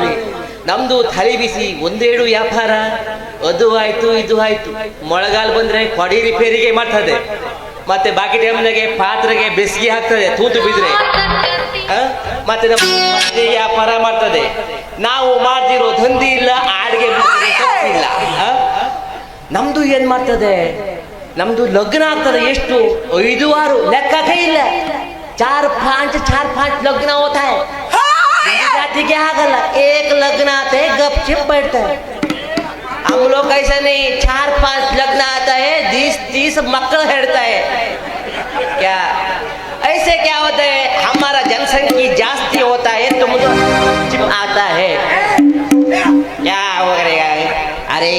ಮಾರೇವಿ ನಮ್ದು ತಲೆ ಬಿಸಿ, ಒಂದೇಳು ವ್ಯಾಪಾರ. ಅದು ಆಯ್ತು, ಇದು ಆಯ್ತು. ಮೊಳಗಾಲ ಬಂದ್ರೆ ಕೊಡಿ ರಿಪೇರಿಗೆ ಮಾಡ್ತದೆ. ಮತ್ತೆ ಬಾಕಿ ಟೈಮ್ನಾಗೆ ಪಾತ್ರೆಗೆ ಬೆಸಿಗೆ ಹಾಕ್ತದೆ, ತೂತು ಬಿದ್ರೆ? ಮತ್ತೆ ನಮ್ಮ ವ್ಯಾಪಾರ ಮಾಡ್ತದೆ. ನಾವು ಮಾಡ್ತಿರೋ ದಂಧಿ ಇಲ್ಲ, ಆಡಿಗೆ ಇಲ್ಲ? ನಮ್ದು ಏನ್ ಮಾಡ್ತದೆ? ನಮ್ದು ಲಗ್ನ ಆಗ್ತದೆ ಎಷ್ಟು? ಐದು ಆರು. ಲೆಕ್ಕ ಇಲ್ಲ. ಚಾರ್ ಪಾಂಚ್ ಚಾರ್ ಪಾಂಚ್ ಲಗ್ನ ಹೋತಾ है मेरी जाति के ಆಗಲ್ಲ एक लग्न आते है गपचिप बैठता है हम लोग ऐसा नहीं चार पांच लग्न आता है तीस तीस मक्कल हेड़ता है क्या ऐसे क्या होता है हमारा जनसंख्या जास्ती होता है तो मुझे चिप आता है क्या हो करेगा ಅರೆ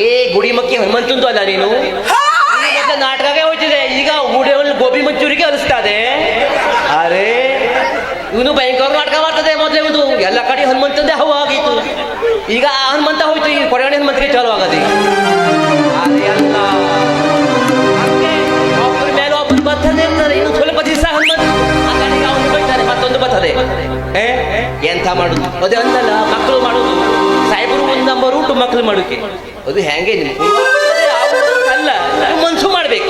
ಏ ಗುಡಿ ಮಕ್ಕಿ ಹನುಮಂತಂದು ಅಲ್ಲ ನೀನು ನೀನು ಮೊದ್ಲು ನಾಟಕಕ್ಕೆ ಹೋಗ್ತಿದೆ ಈಗ ಗುಡಿಯಲ್ಲಿ ಗೋಬಿ ಮಂಚೂರಿಗೆ ಅನಿಸ್ತದೆ ಅರೆ ಇವನು ಭಯಂಕರ ನಾಟಕ ಮಾಡ್ತದೆ ಮೊದಲೇ ಇವನು. ಎಲ್ಲ ಕಡೆ ಹನುಮಂತಂದೆ ಹವ ಆಗಿತ್ತು. ಈಗ ಆ ಹನುಮಂತ ಹೋಯ್ತು ಈಗ ಕೊಡಗಣಿ ಹನುಮಂತಿಗೆ ಚಾಲು ಆಗದೆ. ಒಬ್ಬರ ಮೇಲೆ ಒಬ್ಬರು ಬರ್ತದೆ ಇನ್ನು ಸ್ವಲ್ಪ ದಿವಸ ಹನುಮಂತ ಮತ್ತೊಂದು ಬರ್ತದೆ ಎಂತ ಮಾಡುದು? ಅದೇ ಅಂತಲ್ಲ ಮಕ್ಕಳು ಮಾಡುದು. ಸಾಹೇಬರು ಒಂದು ನಂಬರ್ ಉಂಟು ಮಕ್ಕಳು ಮಾಡೋಕೆ ಅದು ಹೆಂಗೆ ನಿಮ್ಗೆ ಅಲ್ಲ. ಮನ್ಸು ಮಾಡ್ಬೇಕು.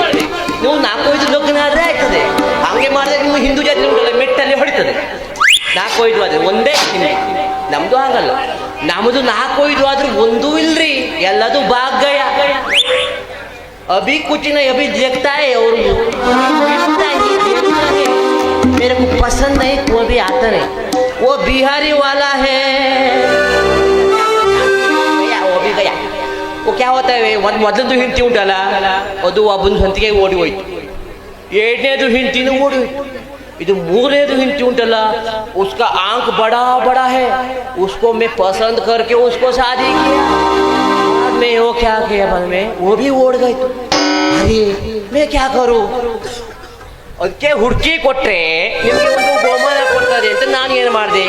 ನೀವು ನಾಲ್ಕೈದು ಲಗ್ನ ಆದ್ರೆ ಆಯ್ತದೆ. ಹಂಗೆ ಮಾಡಿದ್ರೆ ನಿಮ್ಮ ಹಿಂದೂ ಜಾತಿ ಉಂಟಲ್ಲ ಮೆಟ್ಟಲ್ಲಿ ಹೊಡಿತದೆ ನಾಲ್ಕೈದು ಆದ್ರೆ ಒಂದೇ ಹಿಂದೆ ನಮ್ದು ಆಗಲ್ಲ ನಮ್ದು ನಾಲ್ಕೈದು ಆದ್ರೂ ಒಂದೂ ಇಲ್ರಿ ಎಲ್ಲದು ಭಾಗ್ಯ अभी कुछ नहीं अभी देखता है और देखता ही देखता है मेरे को पसंद नहीं वो भी आता नहीं वो बिहारी वाला है गया, वो भी गया वो क्या होता है ಒಂದು ಮೊದಲದು ಹಿಂತಿ ಉಂಟಲ್ಲ ಅದು ಒಬ್ಬನ ಸ್ವಂತಿಗೆ ಓಡಿ ಹೋಯ್ತು ಎರಡನೇದು ಹಿಂತಿನೂ ಓಡಿ ಹೋಯ್ತು ಇದು ಮೂರನೇದು ಹಿಂತಿ ಉಂಟಲ್ಲ उसका आंख बड़ा बड़ा है उसको मैं पसंद करके उसको शादी किया बाद में वो क्या किया बाद में वो भी ಓಡ್ गई तो अरे मैं क्या करूं ಅದಕ್ಕೆ ಹುಡುಕಿ ಕೊಟ್ರೆ ನಿಮಗೆ ಒಂದು ಬಹುಮಾನ ಕೊಡ್ತದೆ ಅಂತ ನಾನು ಏನು ಮಾಡಿದೆ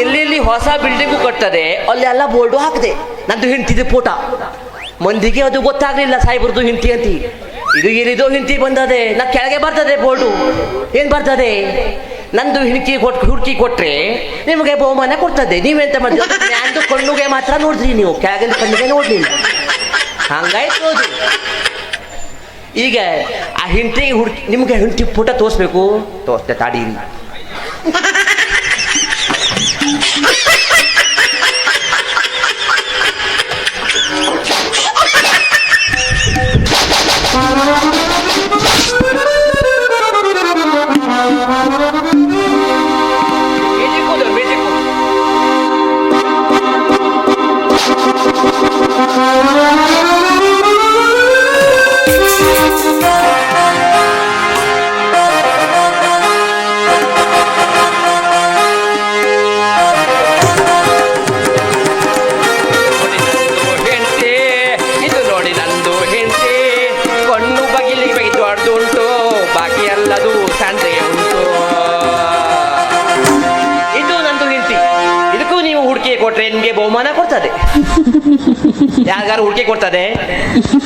ಎಲ್ಲೆಲ್ಲಿ ಹೊಸ ಬಿಲ್ಡಿಂಗು ಕಟ್ತದೆ ಅಲ್ಲೆಲ್ಲ ಬೋರ್ಡು ಹಾಕಿದೆ ನಂದು ಹಿಂಡ್ತಿದ್ದು ಫೋಟ ಮಂದಿಗೆ ಅದು ಗೊತ್ತಾಗ್ಲಿಲ್ಲ ಸಾಹೇಬ್ರದ್ದು ಹಿಂತಿ ಅಂತ ಇದು ಎಲ್ಲಿದೋ ಹಿಂತಿ ಬಂದದೆ. ನಾ ಕೆಳಗೆ ಬರ್ತದೆ ಬೋರ್ಡು. ಏನು ಬರ್ತದೆ? ನಂದು ಹಿಣಕಿ ಕೊಟ್ ಹುಡುಕಿ ಕೊಟ್ರೆ ನಿಮಗೆ ಬಹುಮಾನ ಕೊಡ್ತದೆ. ನೀವೆಂತ ಮಾಡ್ತೀವಿ ಕಣ್ಣುಗೆ ಮಾತ್ರ ನೋಡಿದ್ರಿ ನೀವು. ಕೆಳಗಿನ ಕಣ್ಣುಗೆ ನೋಡಲಿಲ್ಲ. ಹಂಗಾಯ್ತು ಈಗ ಆ ಹಿಂತಿ ಹುಡುಕಿ ನಿಮ್ಗೆ ಹಿಂತಿ ಪುಟ ತೋರಿಸ್ಬೇಕು. ತೋರಿಸ್ತೆ ತಾಡೀರಿ. ಯಾರಿಗಾರು ಹುಡುಕಿ ಕೊಡ್ತದೆ?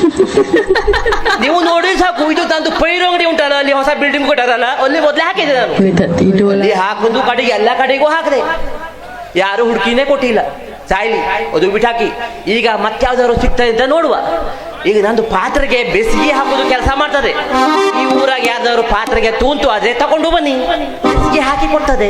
ನೀವು ನೋಡಿ ಸಾಕು ಇದು ತಂದು ಪೈರು ಅಂಗಡಿ ಉಂಟಲ್ಲ ಅಲ್ಲಿ ಹೊಸ ಬಿಲ್ಡಿಂಗ್ ಕೊಟ್ಟಾರಲ್ಲ ಅಲ್ಲಿ ಮೊದಲೇ ಹಾಕಿದೆ ನಾನು. ಹಾಕುದು ಕಡೆಗೆ ಎಲ್ಲ ಕಡೆಗೂ ಹಾಕಿದೆ. ಯಾರು ಹುಡುಕಿನೇ ಕೊಟ್ಟಿಲ್ಲ. ಸಾಯ್ಲಿ ಅದು ಬಿಟ್ಟಾಕಿ ಈಗ ಮತ್ಯಾವ್ದಾದ್ರು ಸಿಗ್ತದೆ ಅಂತ ನೋಡುವ. ಈಗ ನಂದು ಪಾತ್ರೆಗೆ ಬೆಸಿಗೆ ಹಾಕೋದು ಕೆಲಸ ಮಾಡ್ತದೆ. ಈ ಊರಾಗ ಯಾವ್ದಾದ್ರು ಪಾತ್ರೆಗೆ ತೂಂತು ಆದ್ರೆ ತಗೊಂಡು ಬನ್ನಿ. ಬೆಸಿಗೆ ಹಾಕಿ ಕೊಡ್ತದೆ.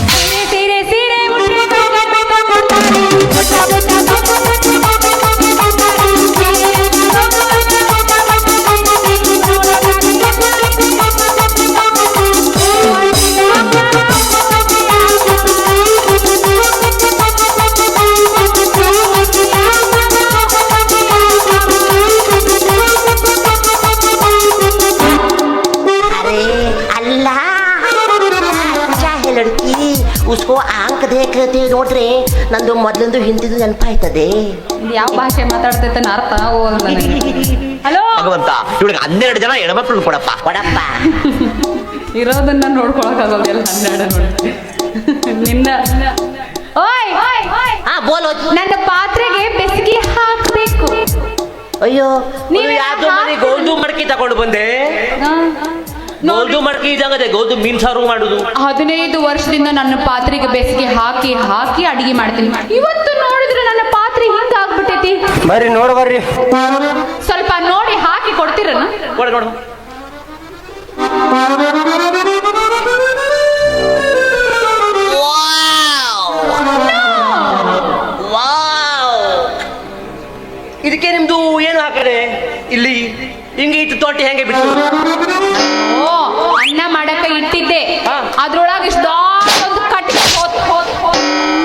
ಓ ಆಂಕದೆ ಕತೆ ನೋಡ್ರಿ. ನಂದು ಮೊದ್ಲಿಂದು ಹಿಂದಿದು ನೆನಪಾಯ್ತದೆ. ಇದು ಯಾವ ಭಾಷೆ ಮಾತಾಡ್ತೈತೆ ಅರ್ಥ ಆಗೋಲ್ಲ ನನಗೆ. ಹಲೋ? ಭಗವಂತ ಇವಳಿಗೆ ಹನ್ನೆರಡು ಜನ ಹೆಣ್ಮಕ್ಳು ಕೊಡಪ್ಪ. ಕೊಡಪ್ಪ. ಇರೋದನ್ನ ನೋಡ್ಕೊಳಕ್ಕಾಗಲ್ಲ ಹನ್ನೆರಡು ನೋಡಿ. ನಿನ್ನ. ಓಯ್ ಹಾ ಬೋಲೋ ನನ್ನ ಪಾತ್ರೆಗೆ ಬೆಸಿಗೆ ಹಾಕ್ಬೇಕು. ಅಯ್ಯೋ ನೀವು ಯಾವ್ದು ಮನೆಗೆ ಗೋಧು ಮಡಕಿ ತಗೊಂಡು ಬಂದೆ? ಗೋಲ್ದು ಮಡಕೆ ಇದಂಗದೆ ಗೋಲ್ದು ಮೀನ್ ಸಾರು ಮಾಡುದು ಹದಿನೈದು ವರ್ಷದಿಂದ ನನ್ನ ಪಾತ್ರೆಗೆ ಬೇಸಿಗೆ ಹಾಕಿ ಹಾಕಿ ಅಡಿಗೆ ಮಾಡ್ತೀನಿ. ಇವತ್ತು ನೋಡಿದ್ರೆ ನನ್ನ ಪಾತ್ರೆ ಹಿಂಗ ಆಗ್ಬಿಟ್ಟೈತಿ ಬರ್ರಿ ನೋಡ ಬರ್ರಿ. ಸ್ವಲ್ಪ ನೋಡಿ ಹಾಕಿ ಕೊಡ್ತೀರನ ಕೊಡ ನೋಡು ಇದಕ್ಕೆ ನಿಮ್ದು ಏನು ಹಾಕಡೆ ಇಲ್ಲಿ ಹಿಂಗೆ ಇಟ್ಟು ತೋಟಿ ಹೆಂಗೆ ಬಿಟ್ಟು ಓ ಅನ್ನ ಮಾಡಕ ಇಟ್ಟಿದ್ದೆ. ಹಾ. ಅದ್ರೊಳಗೆ ಇಷ್ಟು ದೊಡ್ಡದೊಂದು ಕಟ್ಟಿಗೆ ಹೋತ್ ಹೋತ್ ಹೋತ್.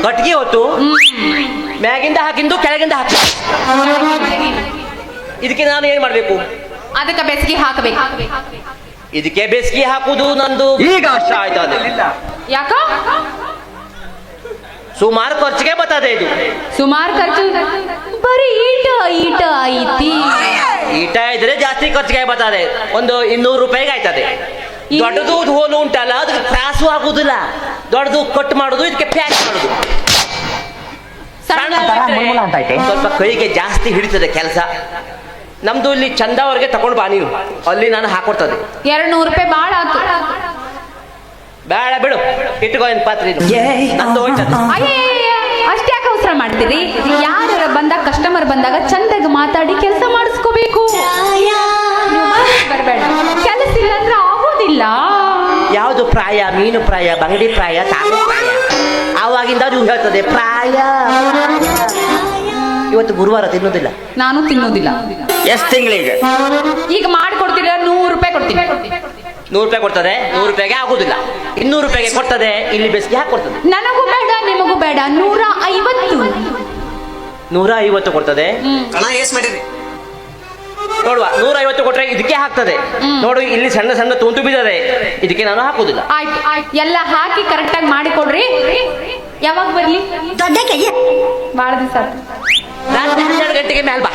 ಕಟ್ಗೆ ಹೊತ್ತು? ಮ್ಯಾಗಿಂದ ಹಾಕಿಂದು ಕೆಳಗಿಂದ ಹಾಕಿ ಇದಕ್ಕೆ ನಾನು ಏನ್ ಮಾಡಬೇಕು? ಅದಕ್ಕೆ ಬೆಸ್ಗೆ ಹಾಕಬೇಕು. ಇದಕ್ಕೆ ಬೇಸಿಗೆ ಹಾಕುದು ನಂದು ಈಗ ಅಷ್ಟ ಆಯ್ತು ಯಾಕ? ಸುಮಾರು ಖರ್ಚಿಗೆ ಬರ್ತದೆ ಇದು. ಸುಮಾರು ಖರ್ಚು. ಬರೀ ಈಟ ಈಟ ಐತಿ. ಈಟ ಇದ್ರೆ ಜಾಸ್ತಿ ಖರ್ಚಿಗೆ ಬರ್ತದೆ. ಒಂದು ಇನ್ನೂರು ರೂಪಾಯಿಗೆ ಆಯ್ತದೆ. ದೊಡ್ಡದು ಹೋಲು ಉಂಟಲ್ಲ ಅದಕ್ಕೆ ತ್ರಾಸು ಆಗುದಿಲ್ಲ. ದೊಡ್ಡದು ಕಟ್ ಮಾಡುದು ಇದಕ್ಕೆ ಪ್ಯಾಕ್ ಮಾಡುದು. ಸ್ವಲ್ಪ ಕೈಗೆ ಜಾಸ್ತಿ ಹಿಡಿತದೆ ಕೆಲಸ. ನಮ್ದು ಇಲ್ಲಿ ಚಂದ ಅವ್ರಿಗೆ ತಗೊಂಡು ಬಾ ನೀವು. ಅಲ್ಲಿ ನಾನು ಹಾಕೊಡ್ತದೆ. ಎರಡ್ ನೂರು ರೂಪಾಯಿ ಬೇಡ ಬಿಡು ಇಟ್ಕೋ ಏನ್ ಪಾತ್ರೆ ಇದು ನಂದು ಹೋಯ್ತದೆ ಅಯ್ಯಯ್ಯಯ್ಯ, ಅಷ್ಟ್ಯಾಕೆ ಅವಸರ ಮಾಡ್ತೀರಿ? ಯಾರ ಬಂದಾಗ ಕಸ್ಟಮರ್ ಬಂದಾಗ ಚಂದಾಗ ಮಾತಾಡಿ ಕೆಲಸ ಮಾಡಿಸ್ಕೋಬೇಕು. ಬರಬೇಡ. ಕೆಲಸ ಇಲ್ಲ ಅಂದ್ರೆ ಆಗೋದಿಲ್ಲ. ಯಾವುದು ಪ್ರಾಯ? ಮೀನು ಪ್ರಾಯ ಬಂಗಡಿ ಪ್ರಾಯ ತಾನು ಪ್ರಾಯ? ಆವಾಗಿಂದ ಅದು ಹೇಳ್ತದೆ ಪ್ರಾಯ. ಇವತ್ತು ಗುರುವಾರ ತಿನ್ನೋದಿಲ್ಲ. ನಾನು ತಿನ್ನೋದಿಲ್ಲ. ಎಷ್ಟು ತಿಂಗಳಿಗೆ? ಈಗ ಮಾಡಿಕೊಡ್ತೀರ ನೂರು ರೂಪಾಯಿ ಕೊಡ್ತೀನಿ. ನೂರು ರೂಪಾಯಿ ಕೊಡ್ತದೆ ನೂರು ರೂಪಾಯಿಗೆ ಆಗುದಿಲ್ಲ. ಇನ್ನೂರು ರೂಪಾಯಿಗೆ ಕೊಡ್ತದೆ ಇಲ್ಲಿ ಬೇಸಿಗೆ ಯಾಕೆ ಕೊಡ್ತದೆ? ನನಗೂ ಬೇಡ ನಿಮಗೂ ಬೇಡ. ನೂರ ಐವತ್ತು. ನೂರ ಐವತ್ತು ಕೊಡ್ತದೆ. ಕಣ ಏಸ್ ಮಾಡಿರಿ. ನೋಡುವ ನೂರ ಐವತ್ತು ಕೊಟ್ರೆ ಇದಕ್ಕೆ ಹಾಕ್ತದೆ. ನೋಡು ಇಲ್ಲಿ ಸಣ್ಣ ಸಣ್ಣ ತುಂತು ಬಿದ್ದಾರೆ ಇದಕ್ಕೆ ನಾನು ಹಾಕುದಿಲ್ಲ ಆಯ್ತು ಆಯ್ತು. ಎಲ್ಲ ಹಾಕಿ ಕರೆಕ್ಟಾಗಿ ಮಾಡಿಕೊಡ್ರಿ. ಯಾವಾಗ ಬರ್ಲಿ? ದೊಡ್ಡ ಕೈ ಬಾಳ ದಿವಸ ಹನ್ನೆರಡು ಗಂಟೆಗೆ ಮೇಲ್ ಬಾ.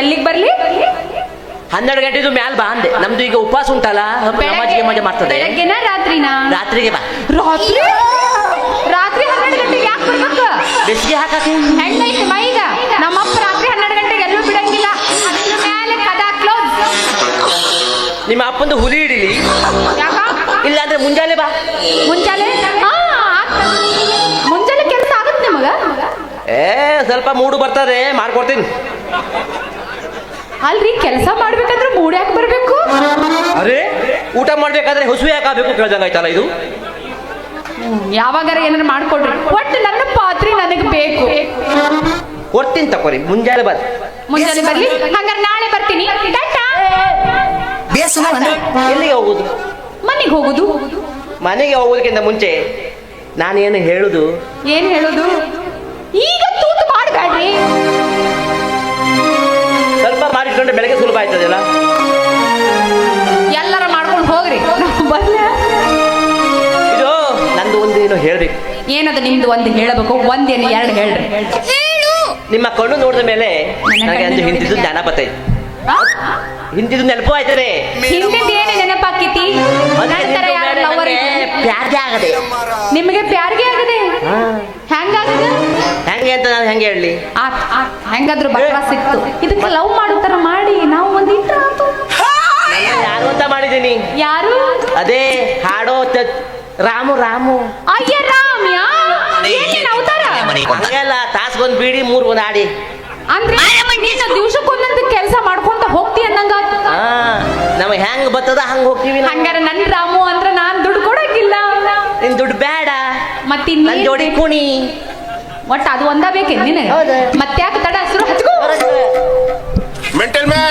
ಎಲ್ಲಿಗೆ ಬರ್ಲಿ? ಹನ್ನೆರಡು ಗಂಟೆದು ಮ್ಯಾಲ್ ಬಾ ಅಂದೆ. ನಮ್ದು ಈಗ ಉಪವಾಸ ಉಂಟಲ್ಲ ನಮಾಜ್ ಗಿಮಾಜ್ ಮಾಡ್ತದೆ. ಬೆಳಗ್ಗೆನ ರಾತ್ರಿನಾ? ರಾತ್ರಿಗೆ ಬಾ. ರಾತ್ರಿ? ರಾತ್ರಿ ಹನ್ನೆರಡು ಗಂಟೆಗೆ ಯಾಕೆ ಬರ್ಬೇಕು? ಬೇಸಿಗೆ ಹಾಕಕ್ಕೆ ಹೆಣ್ಣೈತಿ ಮೈಗ ನಮ್ಮಪ್ಪ ರಾತ್ರಿ ಹನ್ನೆರಡು ಗಂಟೆಗೆ ಎಲ್ಲೂ ಬಿಡಂಗಿಲ್ಲ. ಅದ್ರ ಮೇಲೆ ಕದ ಕ್ಲೋಸ್ ನಿಮ್ಮ ಅಪ್ಪಂದು ಹುಲಿ ಹಿಡಿಲಿ? ಇಲ್ಲ ಅಂದ್ರೆ ಮುಂಜಾನೆ ಬಾ. ಮುಂಜಾನೆ. ಮುಂಜಾನೆ ಕೆಲಸ ಆಗುತ್ತೆ ನಿಮಗ? ಏ ಸ್ವಲ್ಪ ಮೂಡು ಬರ್ತದೆ ಮಾಡ್ಕೊಡ್ತೀನಿ ಅಲ್ರಿ ಕೆಲಸ ಮಾಡ್ಬೇಕಂದ್ರೆ ಮೂಡ್ ಯಾಕೆ ಬರ್ಬೇಕು? ಅರೆ ಊಟ ಮಾಡ್ಬೇಕಾದ್ರೆ ಹುಸುವೆ ಆಗಬೇಕು ಕೇಳ್ದಂಗಾಯ್ತಲ್ಲ ಇದು? ಯಾವಾಗಾರ ಏನಾರ ಮಾಡ್ಕೊಡ್ರಿ. ಒಟ್ಟು ನನ್ನ ಪಾತ್ರೆ ನನಗೆ ಬೇಕು. ಕೊಡ್ತೀನಿ ತಕೋರಿ ಮುಂಜಾನೆ ಬರ್. ಮುಂಜಾನೆ ಬರ್ಲಿ? ಹಂಗಾರೆ ನಾಳೆ ಬರ್ತೀನಿ. ಟಾಟಾ. ಬೇಸ್ ಎಲ್ಲಿಗೆ ಹೋಗುದು? ಮನೆಗೆ ಹೋಗುದು. ಮನೆಗೆ ಹೋಗೋದಕ್ಕಿಂತ ಮುಂಚೆ ನಾನೇನು ಹೇಳುದು? ಏನು ಹೇಳೋದು? ಈಗ ತೂತು ಮಾಡಬೇಡ್ರಿ. ಸ್ವಲ್ಪ ಮಾಡಿಟ್ಕೊಂಡ್ರೆ ಬೆಳಗ್ಗೆ ಸುಲಭ ಆಯ್ತದಲ್ಲ? ಎಲ್ಲರ ಮಾಡ್ಕೊಂಡು ಹೋಗ್ರಿ. ಇದು ನಂದು ಒಂದು ಏನು ಹೇಳ್ಬೇಕು? ಏನದು ನಿಮ್ದು ಒಂದು ಹೇಳಬೇಕು? ಒಂದೇನು ಎರಡು ಹೇಳ್ರಿ. ನಿಮ್ಮ ಕಣ್ಣು ನೋಡಿದ ಮೇಲೆ ನನಗೆ ಅಂದು ಹಿಂದಿದ್ದು ಜ್ಞಾನ ಬರ್ತೈತೆ ಹಿಂದಿದ್ದು ನೆನಪು ಆಯ್ತದೆ. ಏನೇ ನೆನಪಾಕೈತಿ ನಂತರ ಯಾರು ಲವರ್ ಪ್ಯಾರ್ಗೆ ಆಗದೆ. ನಿಮಗೆ ಪ್ಯಾರ್ಗೆ ಆಗದೆ? ಹೆಂಗಾಗದ? ಹೆಂಗೆ ಅಂತ ನಾನು ಹೆಂಗೆ ಹೇಳಿ ಆತ್ ಆತ್ ಹೆಂಗಾದ್ರೂ ಬಟ್ವಾ ಸಿಕ್ತು ಇದಕ್ಕೆ ಲವ್ ಮಾಡೋ ಥರ ಮಾಡಿ ನಾವು ಒಂದು ಇಟ್ರ ಆತು. ಯಾರು ಅಂತ ಮಾಡಿದ್ದೀನಿ? ಯಾರು? ಅದೇ ಹಾಡೋ ತ- ರಾಮು ರಾಮು. ಅಯ್ಯ ರಾಮ್ಯ ಏನೇನ್ ಅವತಾರ? ಹಂಗೆಲ್ಲ ತಾಸ್ಗೊಂದು ಬೀಡಿ ಮೂರ್ ಒಂದ್ ಆಡಿ ಅಂದ್ರೆ ನೀನು ದಿವ್ಸಕ್ಕೊಂದೊಂದು ಕೆಲಸ ಮಾಡ್ಕೊಂತ ಹೋಗ್ತಿ ಅನ್ನಂಗ ಹಾ ನಮಗೆ ಹೆಂಗ್ ಬರ್ತದ ಹಂಗ ಹೋಗ್ತೀವಿ ಹಂಗಾರೆ ಹಂಗಾರ ನನ್ ರಾಮು ಅಂದ್ರೆ ನಾನ್ ದುಡ್ಡು ಕೊಡಕ್ಕಿಲ್ಲ. ನಿನ್ ದುಡ್ಡು ಬೇಡ ಮತ್ತಿನ್ ನನ್ ಜೋಡಿ ಕುಣಿ. ಒಟ್ಟ ಅದು ಒಂದ ಬೇಕೇನ್ ನಿನಗೆ. ಮತ್ತೆ ಮತ್ತ್ಯಾಕ ತಡ ಹಸಿರು ಹಚ್ಕೋ. ಮೆಂಟಲ್.